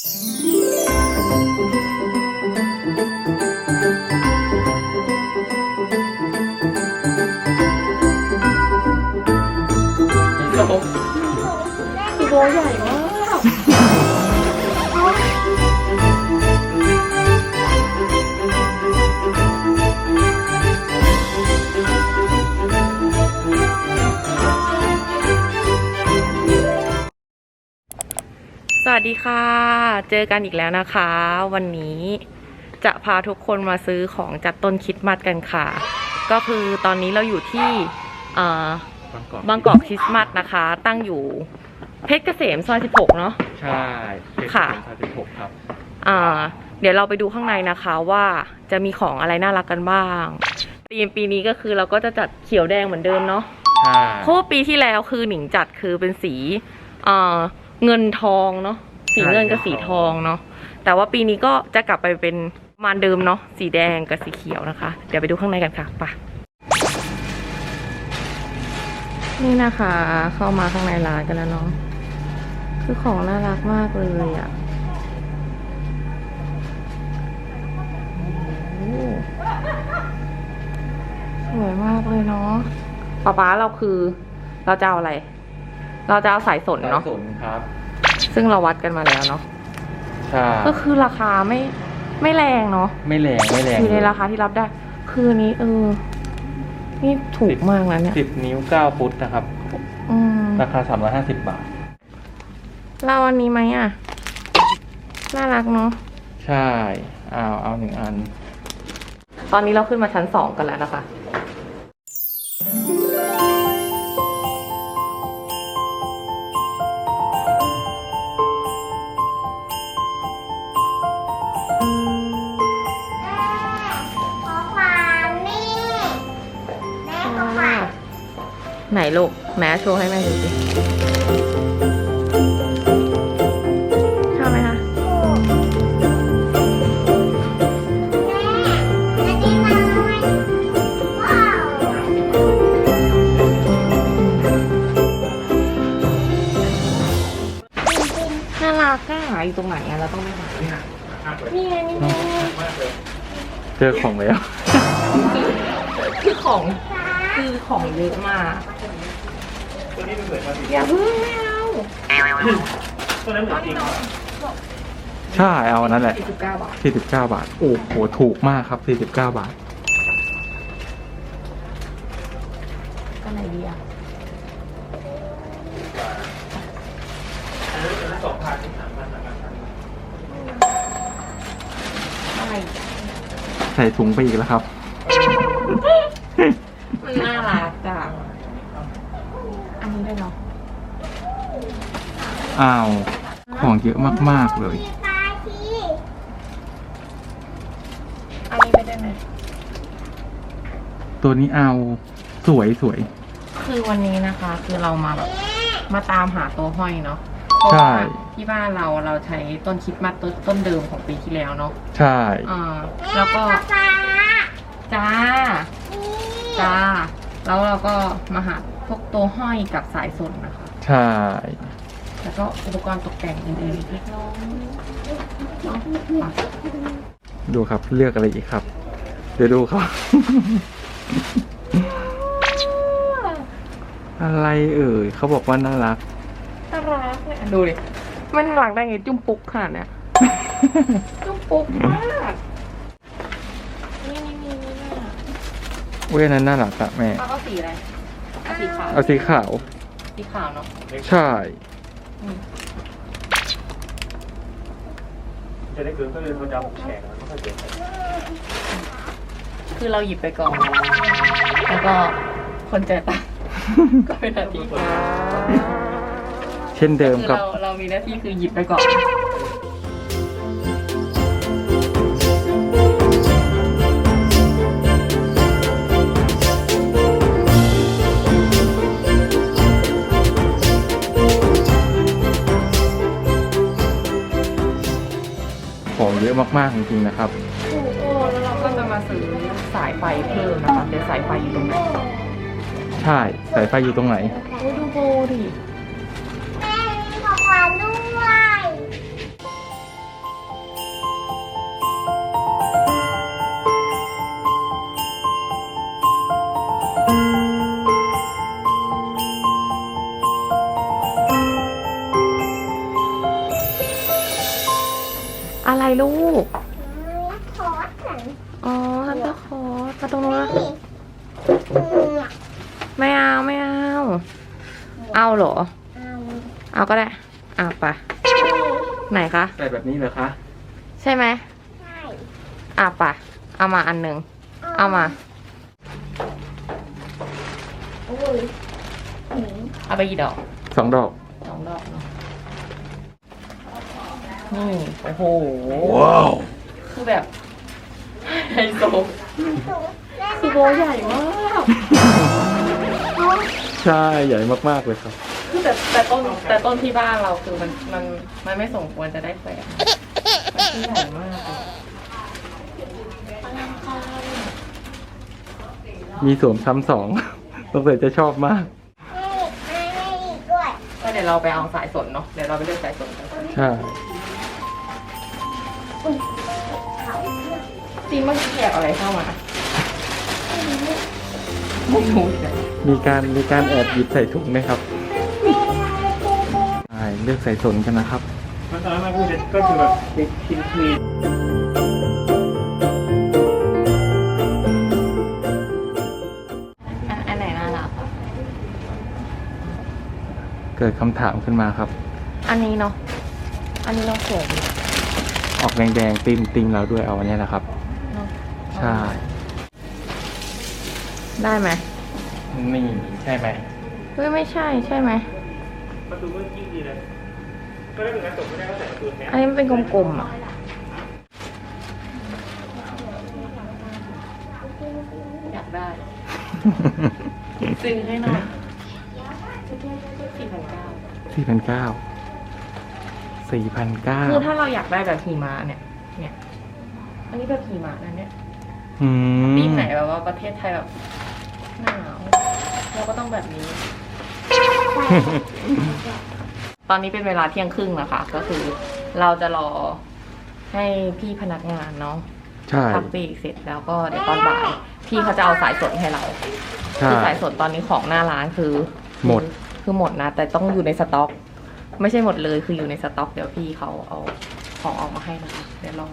คือโบใสวัสดีค่ะ เจอกันอีกแล้วนะคะ วันนี้จะพาทุกคนมาซื้อของจัดต้นคริดมัดกันค่ะ ก็คือตอนนี้เราอยู่ที่เอ่อบางกอกบางกอกคริสต์มาสนะคะ ตั้งอยู่เพชรเกษมซอย16 เนาะใช่เพชรค่ะเกษมซอยสิบหกครับอ่าเดี๋ยวเราไปดูข้างในนะคะว่าจะมีของอะไรน่ารักกันบ้างธีมปีนี้ก็คือเราก็จะจัดเขียวแดงเหมือนเดิมเนาะใช่เพราะว่าปีที่แล้วคือหนิงจัดคือเป็นสีเอ่อ เงินทองเนาะสีเงินกับสีทองเนาะแต่ว่าปีนี้ก็จะกลับไปเป็นประมาณเดิมเนาะสีแดงกับสีเขียวนะคะ เดี๋ยวไปดูข้างในกันค่ะไปะนี่นะคะ เข้ามาข้างในร้านกันแล้วเนาะคือของน่ารักมากเลยอะ่ะโอ้สวยมากเลยเนาะป๊าป๊าเราคือเราจะเอาอะไร เราจะเอาสายสนสายเนาะสนครับ ซึ่งเราวัดกันมาแล้วเนาะ ใช่ ก็คือราคาไม่ไม่แรงเนาะ ไม่แรงไม่แรงอยู่ในราคาที่รับได้ คืออันนี้เออ นี่ถูกมากนะเนี่ย สิบนิ้วเก้าฟุตนะครับ อืมราคาสามร้อยห้าสิบบาท เราอันนี้ไหมอะ น่ารักเนาะ ใช่ เอาเอาหนึ่งอัน ตอนนี้เราขึ้นมาชั้นสองกันแล้วนะคะ ลูก แม่โชว์ให้แม่ดูสิชอบไหมคะแม่อันนี้มาเลยว้าวน่ารักอะอยู่ตรงไหนอะเราต้องไปหานี่ไงนี่ไงนี่ไงเจอของแล้วคือของ คือของเยอะมากอย่าเพิ่งไม่เอาตอนนี้น้องใช่เอาอันนั้นแหละสี่สิบเก้าบาทสี่สิบเก้าบาท โอ้โห ถูกมากครับสี่สิบเก้าบาทก็ไหนดีอะอะไรใส่ถุงไปอีกแล้วครับ มันน่ารักอะอันนี้ด้วยเนาะอ้าว ของเยอะมาก ๆ เลยมีปลาทีอันนี้ไม่ได้ไหมตัวนี้เอาสวยสวย คือวันนี้นะคะ คือเรามาแบบแม่มาตามหาตัวห้อยเนาะใช่เพราะว่าที่บ้านเราเราใช้ต้นคริดมัดต้นต้นเดิมของปีที่แล้วเนาะใช่ อ่าแล้วก็ ปลาจ้านี่ จ้า แล้วเราก็มาหาพวกตัวห้อยกับสายสนนะคะ ใช่ แล้วก็อุปกรณ์ตกแต่งอื่นๆเล็กน้อยเนาะอะดูครับเลือกอะไรอีกครับ เดี๋ยวดูครับ อะไรเอ่ยเขาบอกว่าน่ารัก น่ารักเนี่ยดูดิไม่น่ารักได้ไงจุ้มปุ๊กขนาดเนี้ยจุ้มปุ๊กมากนี่นี่นี่นี่น่ะ เว้ยอันนั้นน่ารักอะแม่เอาเอาสีอะไรเอาสีขาวเอาสีขาว สีขาวเนาะใช่จะได้เกินก็เลยมันจะแข็งแล้วก็เจ็บคือเราหยิบไปก่อน แล้วก็คนจ่ายตังค์ ก็เป็นหน้าที่เช่นเดิมคือกับ เราเรามีหน้าที่คือหยิบไปก่อน เยอะมากๆจริงๆนะครับถูกโอ้แล้วเราก็จะมาซื้อสายไฟเพิ่มนะคะเดี๋ยวสายไฟอยู่ตรงไหนใช่สายไฟอยู่ตรงไหนโอ้ยดูโบดิแม่มีของวัญด้วย ลูกมีคอร์สเหมือนอ๋อซันตาคลอสมาตรงนู้นนะนี่เนี่ยไม่เอาไม่เอา เอาเหรอ เอาเอาก็ได้เอาไปไหนคะใส่แบบนี้เหรอคะ ใช่ไหมใช่อะไปเอามาอันหนึ่งเอามาอุ้ยหืมเอาไปกี่ดอกสองดอกสองดอกเนาะ นี่โอ้โห ว้าว คือแบบไฮโซสูงเล่นคือโบใหญ่มากใช่ใหญ่มากๆเลยครับ คือแต่แต่ต้นแต่ต้นที่บ้านเราคือมันมันมันไม่สมควรจะได้แฝดมันคือใหญ่มากเลยมีสวมซ้ำสอง สงสัยจะชอบมากนี่ไม่ไม่อีกด้วยก็เดี๋ยวเราไปเอาสายสนเนาะเดี๋ยวเราไปเลือกสายสนกัน ใช่ จริงเมื่อกี้แขกอะไรเข้ามาไม่รู้เลยมีการมีการแอบหยิบใส่ถุงไหมครับใช่เลือกใส่สนกันนะครับมันตอนนั้นมันคือก็คือแบบเป็นคินควีนอันอันไหนน่ารักอะเกิดคำถามขึ้นมาครับ อันนี้เนาะ อันนี้เราสวยดีออกแดงๆติมติมเราด้วยเอาอันเนี้ยนะครับเนาะ ใช่ ได้ไหมนี่ใช่ไหมเฮ้ยไม่ใช่ใช่ไหมประตูก็ยิ่งดีเลยก็ได้เหมือนกันตกไม่ได้ก็ใส่ประตูเนี้ยอันนี้มันเป็นกลมๆอะอยากได้ซื้อให้หน่อยสี่พันเก้าสี่พันเก้าสี่พันเก้าคือถ้าเราอยากได้แบบหิมะเนี่ย เนี่ย อันนี้แบบหิมะนะเนี่ยอืม ปีไหนแบบว่าประเทศไทยแบบหนาวเราก็ต้องแบบนี้ ตอนนี้เป็นเวลาเที่ยงครึ่งนะคะ ก็คือเราจะรอให้พี่พนักงานเนาะใช่พักเบรกเสร็จแล้วก็เดี๋ยวตอนบ่ายพี่เขาจะเอาสายสดให้เราใช่คือสายสดตอนนี้ของหน้าร้านคือ หมดคือหมดนะ แต่ต้องอยู่ในสต็อก ไม่ใช่หมดเลยคืออยู่ในสต็อก เดี๋ยวพี่เขาเอาของออกมาให้นะคะเดี๋ยวลอง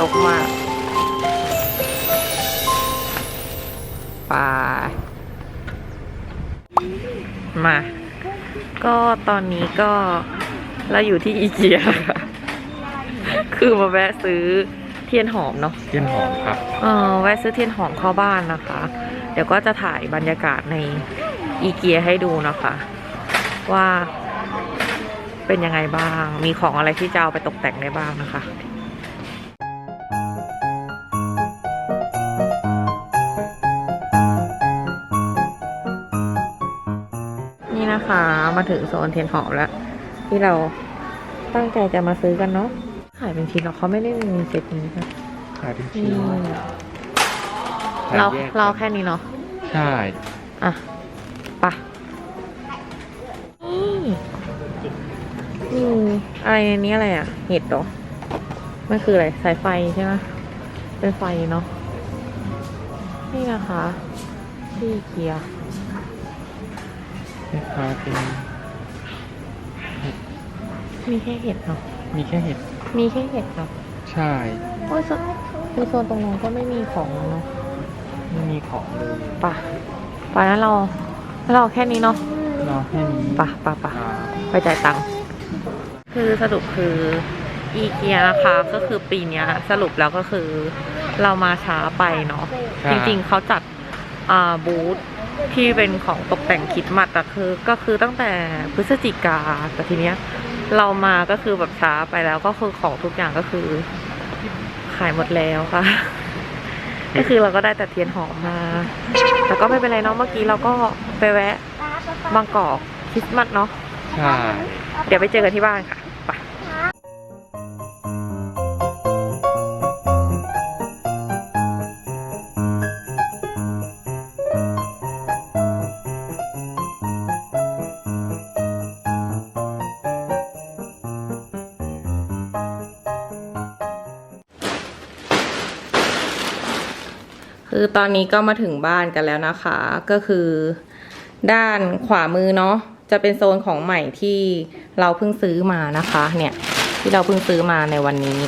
ลกมากไปมา ก็ตอนนี้ก็เราอยู่ที่อีเกียค่ะ คือมาแวะซื้อเทียนหอมเนาะ เทียนหอมครับ เออแวะซื้อเทียนหอมเข้าบ้านนะคะ เดี๋ยวก็จะถ่ายบรรยากาศในอีเกียให้ดูนะคะ ว่า เป็นยังไงบ้าง มีของอะไรที่จะเอาไปตกแต่งได้บ้างนะคะนี่นะคะมาถึงโซนเทียนหอมแล้ว ที่เราตั้งใจจะมาซื้อกันเนาะขายเป็นชิ้นหรอเขาไม่ได้มีเซตนี้ค่ะขายเป็นนี่ชิ้นขยเราแยกเราแค่นี้เนาะใช่ อะไปะ ไรในนี้อะไรอะ เห็ดเหรอ มันคืออะไร สายไฟใช่ไหมเป็นไฟเนาะ นี่นะคะ ที่เกียร์ราคาเป็นมีแค่เห็ดเนาะ มีแค่เห็ด มีแค่เห็ดเนาะ ใช่ โอ้ยโซนในโซนตรงนู้นก็ไม่มีของแล้วเนาะ ไม่มีของเลยไปะปะนั้นเราเราแค่นี้เนาะรอแค่นี้ปะปะปะอ่าไปจ่ายตังค์ คือสรุปคืออีเกียนะคะก็คือปีเนี้ยสรุปแล้วก็คือเรามาช้าไปเนาะใช่จริงๆเขาจัดอ่าบูธที่เป็นของตกแต่งคริดมัดแต่คือ ก็คือตั้งแต่พฤศจิกาแต่ทีเนี้ย เรามาก็คือแบบช้าไปแล้วก็คือของทุกอย่างก็คือ ขายหมดแล้วค่ะ ก็คือเราก็ได้แต่เทียนหอมมา แต่ก็ไม่เป็นไรเนาะเมื่อกี้เราก็ไปแวะบางกอกคริสต์มาสเนาะใช่เดี๋ยวไปเจอกันที่บ้านค่ะ คือตอนนี้ก็มาถึงบ้านกันแล้วนะคะ ก็คือด้านขวามือเนาะจะเป็นโซนของใหม่ที่เราเพิ่งซื้อมานะคะ เนี่ยที่เราเพิ่งซื้อมาในวันนี้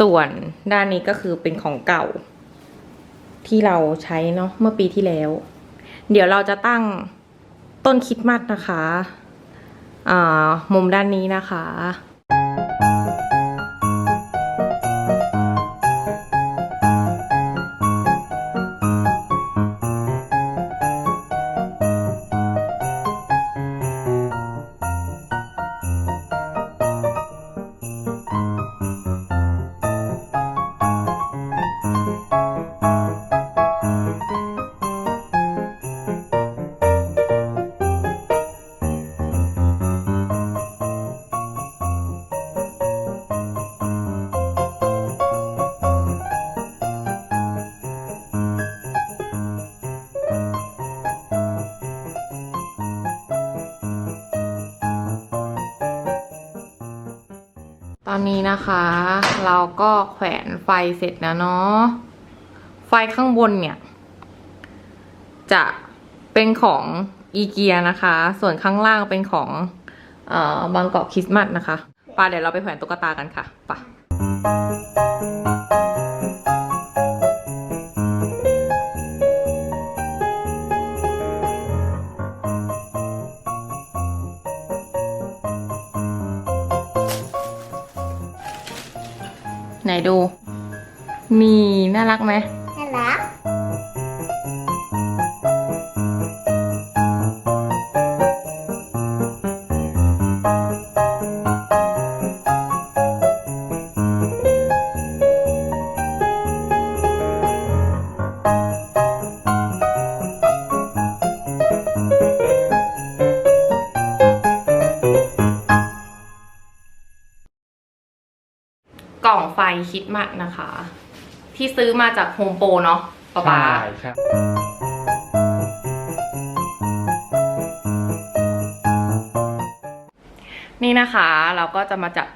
ส่วนด้านนี้ก็คือเป็นของเก่า ที่เราใช้เนาะเมื่อปีที่แล้ว เดี๋ยวเราจะตั้งต้นคิดมัดนะคะอ่ามุมด้านนี้นะคะ อนนี้นะคะ เราก็แขวนไฟเสร็จแล้วเนาะไฟข้างบนเนี่ย จะเป็นของอีเกียนะคะ ส่วนข้างล่างเป็นของเอ่อบางกอกคริสต์มาสนะคะป่าเดี๋ยวเราไปแขวนตุ๊กตากันค่ะไป่ะ ไหนดู นี่ น่ารักไหม คิดมัดนะคะ ที่ซื้อมาจากโฮมโปรเนาะป๊าป๊าใช่ครับนี่นะคะเราก็จะมาจัด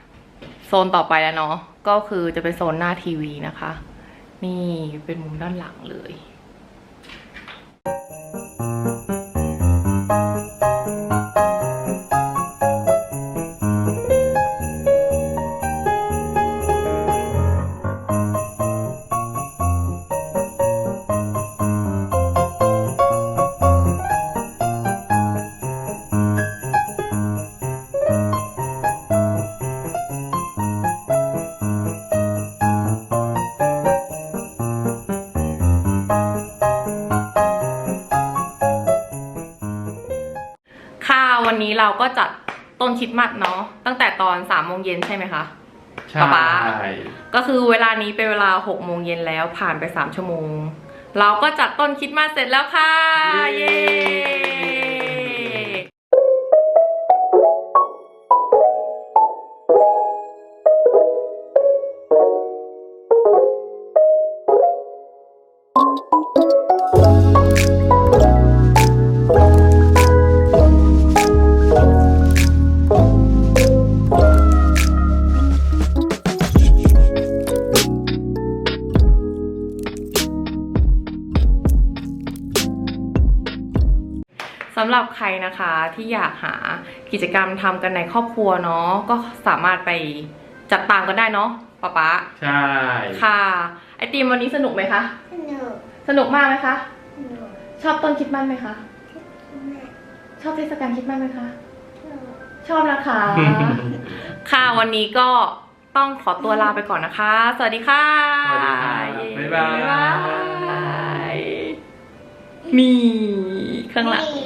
โซนต่อไปแล้วเนาะก็คือจะเป็นโซนหน้าทีวีนะคะ นี่เป็นมุมด้านหลังเลย เราก็จัดต้นคริดมัดเนาะตั้งแต่ตอนสามโมงเย็นใช่ไหมคะใช่ป๊าป๊าก็คือเวลานี้เป็นเวลาหกโมงเย็นแล้วผ่านไปสามชั่วโมง เราก็จัดต้นคริดมาสเสร็จแล้วค่ะ เย้ำหรับใครนะคะที่อยากหากิจกรรมทำกันในครอบครัวเนาะก็สามารถไปจัดตามกันได้เนาะป๊าป๊าใช่ ค่ะ ไอติมวันนี้สนุกไหมคะ สนุก สนุกมากไหมคะ สนุก ชอบต้นคริดมัดไหมคะมากชอบเทศกาลคริดมัดไหมคะสนุกชอบนะคะ ค่ะวันนี้ก็ต้องขอตัวลาไปก่อนนะคะ สวัสดีค่ะ สวัสดีครับเย้บ๊ายบายบ๊ายบาย นี่ข้างหลังนี่